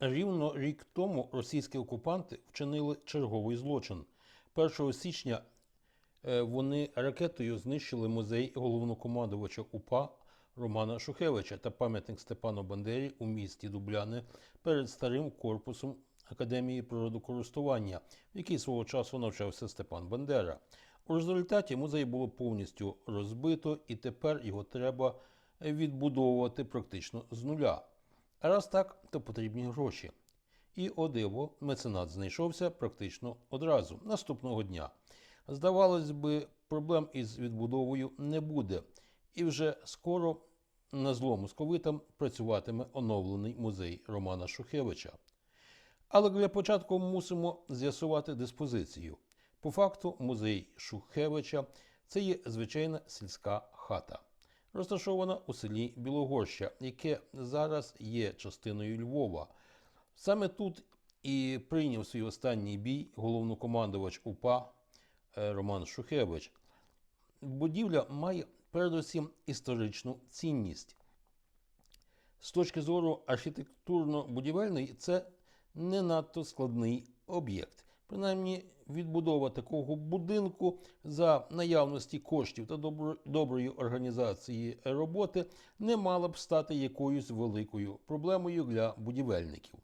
Рівно рік тому російські окупанти вчинили черговий злочин. 1 січня е, вони ракетою знищили музей головнокомандувача УПА Романа Шухевича та пам'ятник Степану Бандері у місті Дубляни перед старим корпусом Академії природокористування, в якій свого часу навчався Степан Бандера. У результаті музей було повністю розбито, і тепер його треба відбудовувати практично з нуля. Раз так, то потрібні гроші. І о диво, меценат знайшовся практично одразу, наступного дня. Здавалось би, проблем із відбудовою не буде, і вже скоро на зло московитам працюватиме оновлений музей Романа Шухевича. Але для початку мусимо з'ясувати диспозицію. По факту, музей Шухевича це є звичайна сільська хата, розташована у селі Білогорща, яке зараз є частиною Львова. Саме тут і прийняв свій останній бій головнокомандувач УПА е, Роман Шухевич. Будівля має передусім історичну цінність. З точки зору архітектурно-будівельної, це не надто складний об'єкт. Принаймні, відбудова такого будинку за наявності коштів та доброї організації роботи не мала б стати якоюсь великою проблемою для будівельників.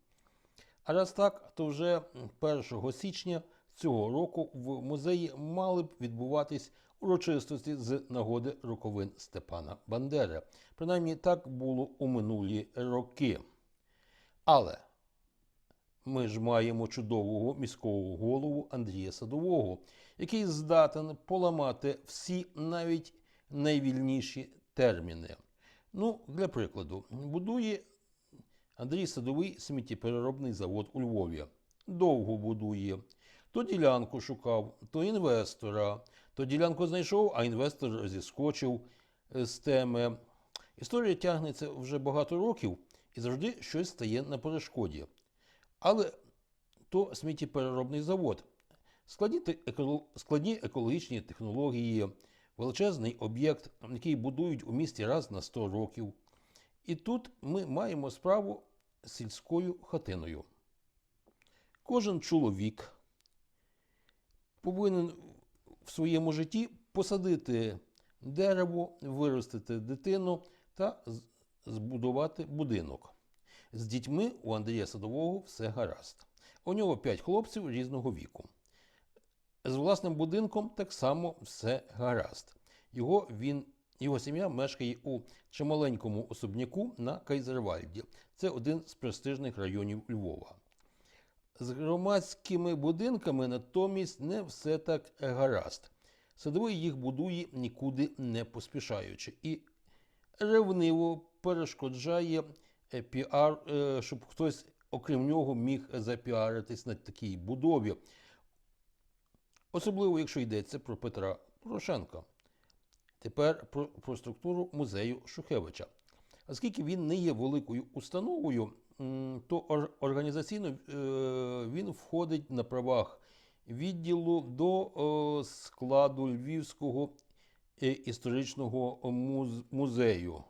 А раз так, то вже 1 січня цього року в музеї мали б відбуватись урочистості з нагоди роковин Степана Бандери. Принаймні так було у минулі роки. Але ми ж маємо чудового міського голову Андрія Садового, який здатен поламати всі навіть найвільніші терміни. Ну, для прикладу, будує Андрій Садовий сміттєпереробний завод у Львові. Довго будує. То ділянку шукав, то інвестора, то ділянку знайшов, а інвестор зіскочив е, з теми. Історія тягнеться вже багато років і завжди щось стає на перешкоді. Але то сміттєпереробний завод. Складні, екологічні технології, величезний об'єкт, який будують у місті раз на 100 років. І тут ми маємо справу з сільською хатиною. Кожен чоловік повинен в своєму житті посадити дерево, виростити дитину та збудувати будинок. З дітьми у Андрія Садового все гаразд. У нього п'ять хлопців різного віку. З власним будинком так само все гаразд. Його, він, його сім'я мешкає у чималенькому особняку на Кайзервальді. Це один з престижних районів Львова. З громадськими будинками натомість не все так гаразд. Садовий їх будує нікуди не поспішаючи і ревниво перешкоджає піар, е, щоб хтось, окрім нього, міг запіаритись на такій будові. Особливо, якщо йдеться про Петра Порошенка. Тепер про, про структуру музею Шухевича. Оскільки він не є великою установою, то організаційно е, він входить на правах відділу до е, складу Львівського е, історичного музею,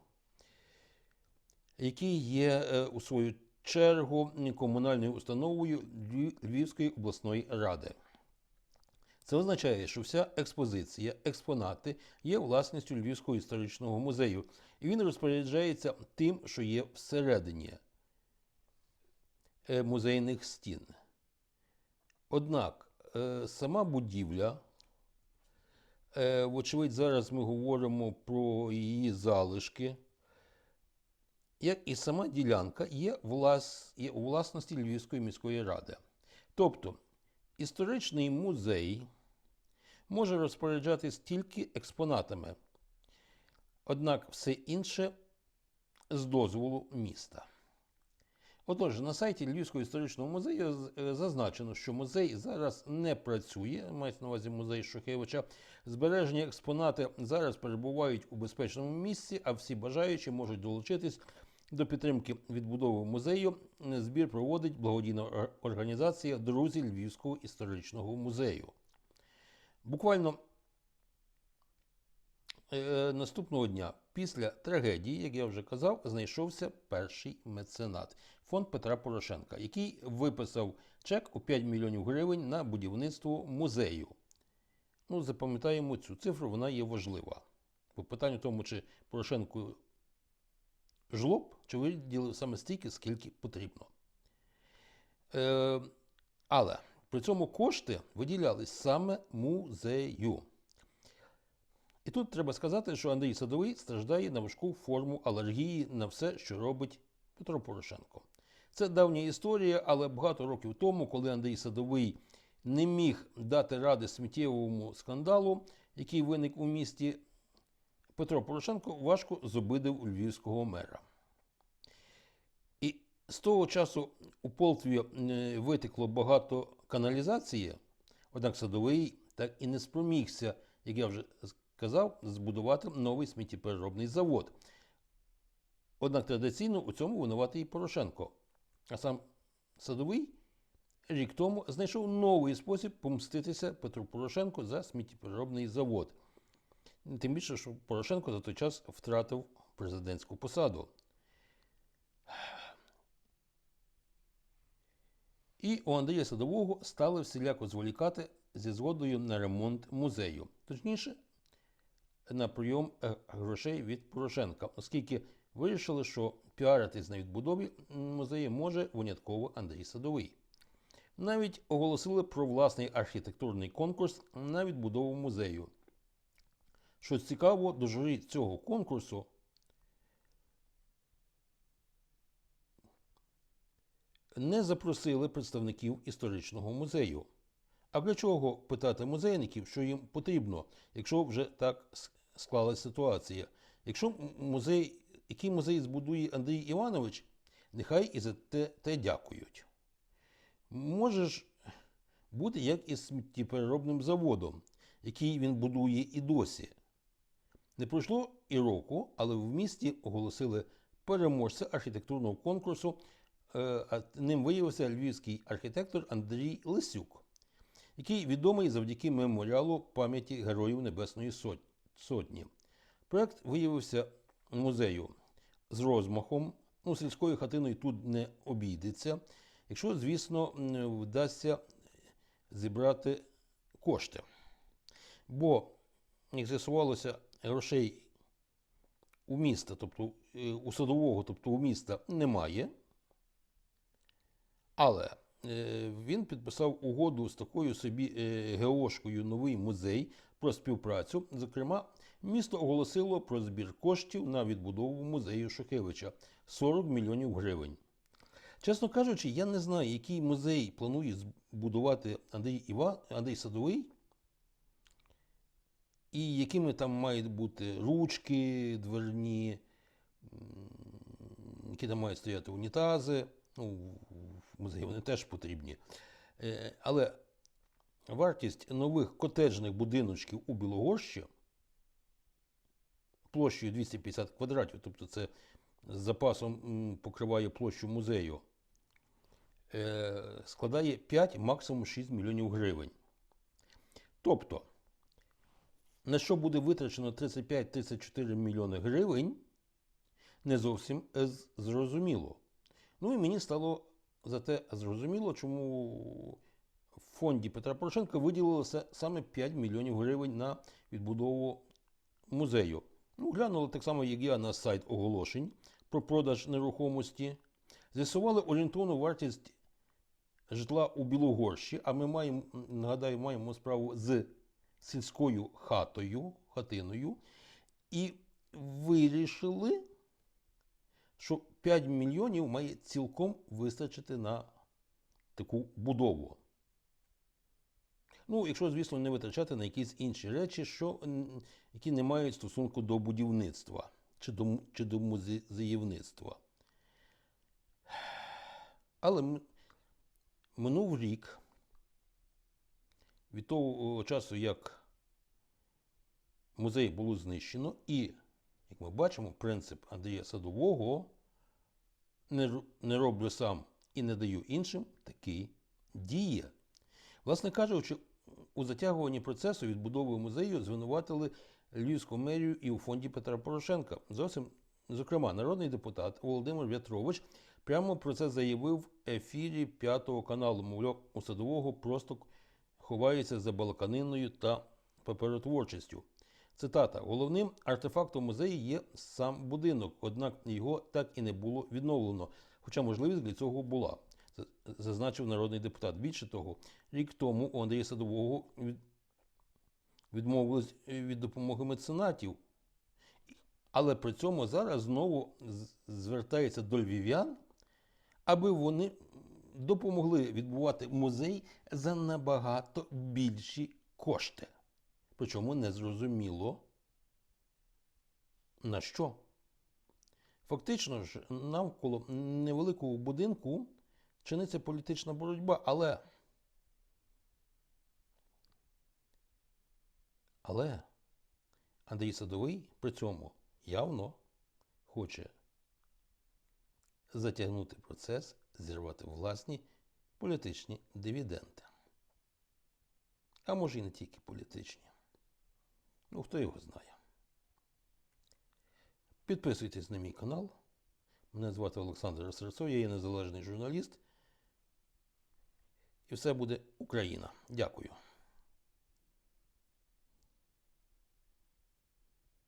який є е, у свою чергу комунальною установою Львівської обласної ради. Це означає, що вся експозиція, експонати є власністю Львівського історичного музею, і він розпоряджається тим, що є всередині е, музейних стін. Однак е, сама будівля, вочевидь, зараз ми говоримо про її залишки, як і сама ділянка є, у власності Львівської міської ради. Тобто історичний музей може розпоряджатись тільки експонатами, однак все інше з дозволу міста. Отож, на сайті Львівського історичного музею е, зазначено, що музей зараз не працює, мається на увазі музей Шухевича. Збережені експонати зараз перебувають у безпечному місці, а всі бажаючі можуть долучитись до підтримки відбудови музею. Збір проводить благодійна організація Друзі Львівського історичного музею. Буквально е, наступного дня, після трагедії, як я вже казав, знайшовся перший меценат фонд Петра Порошенка, який виписав чек у 5 мільйонів гривень на будівництво музею. Ну, запам'ятаємо цю цифру, вона є важлива. По питанню тому, чи Порошенко жлоб, чи виділив саме стільки, скільки потрібно. Е, але при цьому кошти виділялись саме музею. І тут треба сказати, що Андрій Садовий страждає на важку форму алергії на все, що робить Петро Порошенко. Це давня історія, але багато років тому, коли Андрій Садовий не міг дати ради сміттєвому скандалу, який виник у місті, Петро Порошенко важко зобидив львівського мера. І з того часу у Полтві е, витекло багато каналізації, однак Садовий так і не спромігся, як я вже сказав, збудувати новий сміттєпереробний завод. Однак традиційно у цьому винуватий Порошенко. А сам Садовий рік тому знайшов новий спосіб помститися Петру Порошенку за сміттєпереробний завод. Тим більше, що Порошенко за той час втратив президентську посаду. І у Андрія Садового стали всіляко зволікати зі згодою на ремонт музею. Точніше, на прийом е, грошей від Порошенка, оскільки вирішили, що піаритись на відбудові музею може винятково Андрій Садовий. Навіть оголосили про власний архітектурний конкурс на відбудову музею. Що цікаво, до журі цього конкурсу не запросили представників історичного музею. А для чого питати музейників, що їм потрібно, якщо вже так склалася ситуація? Якщо музей, який музей збудує Андрій Іванович, нехай і за те, те дякують. Може ж бути як із сміттєпереробним заводом, який він будує і досі. Не пройшло і року, але в місті оголосили переможця архітектурного конкурсу. е, Ним виявився львівський архітектор Андрій Лисюк, який відомий завдяки меморіалу пам'яті Героїв Небесної Сотні. Проект виявився музею з розмахом. Ну, сільською хатиною тут не обійдеться, якщо, звісно, вдасться зібрати кошти. Бо, як з'ясувалося, грошей у міста, тобто е, у садового, тобто у міста немає. Але е, він підписав угоду з такою собі е, геошкою новий музей про співпрацю. Зокрема, місто оголосило про збір коштів на відбудову музею Шухевича 40 мільйонів гривень. Чесно кажучи, я не знаю, який музей планує збудувати Андрій Іва, Андрій Садовий, і якими там мають бути ручки дверні, які там мають стояти унітази. Ну, в музеї вони теж потрібні. Е, Але вартість нових котеджних будиночків у Білогорщі площею 250 квадратів, тобто це з запасом покриває площу музею, е, складає 5, максимум 6 мільйонів гривень. Тобто, на що буде витрачено 35-34 мільйони гривень, не зовсім е, зрозуміло. Ну і мені стало зате зрозуміло, чому в фонді Петра Порошенка виділилося саме 5 мільйонів гривень на відбудову музею. Ну, глянули так само, як я на сайт оголошень про продаж нерухомості. З'ясували орієнтовну вартість житла у Білогорщі, а ми маємо, нагадаю, маємо справу з сільською хатою, хатиною, і вирішили, що 5 мільйонів має цілком вистачити на таку будову. Ну, якщо, звісно, не витрачати на якісь інші речі, що, які не мають стосунку до будівництва чи до, чи до музеївництва. Але минув рік від того часу, як музей було знищено, і, як ми бачимо, принцип Андрія Садового не, роблю сам і не даю іншим такий діє. Власне кажучи, у затягуванні процесу відбудови музею звинуватили Львівську мерію і у фонді Петра Порошенка. Зовсім, зокрема, народний депутат Володимир В'ятрович прямо про це заявив в ефірі П'ятого каналу. Мовляв, у садового просто ховається за балаканиною та паперотворчістю. Цитата: головним артефактом музею є сам будинок, однак його так і не було відновлено, хоча можливість для цього була, зазначив народний депутат. Більше того, рік тому у Андрія Садового відмовились від допомоги меценатів, але при цьому зараз знову звертається до львів'ян, аби вони допомогли відбувати музей за набагато більші кошти. Причому не зрозуміло на що. Фактично ж, навколо невеликого будинку чиниться політична боротьба, але. Але Андрій Садовий при цьому явно хоче затягнути процес, зірвати власні політичні дивіденди. А може і не тільки політичні. Ну, хто його знає. Підписуйтесь на мій канал. Мене звати Олександр Серцов, я є незалежний журналіст. І все буде Україна. Дякую.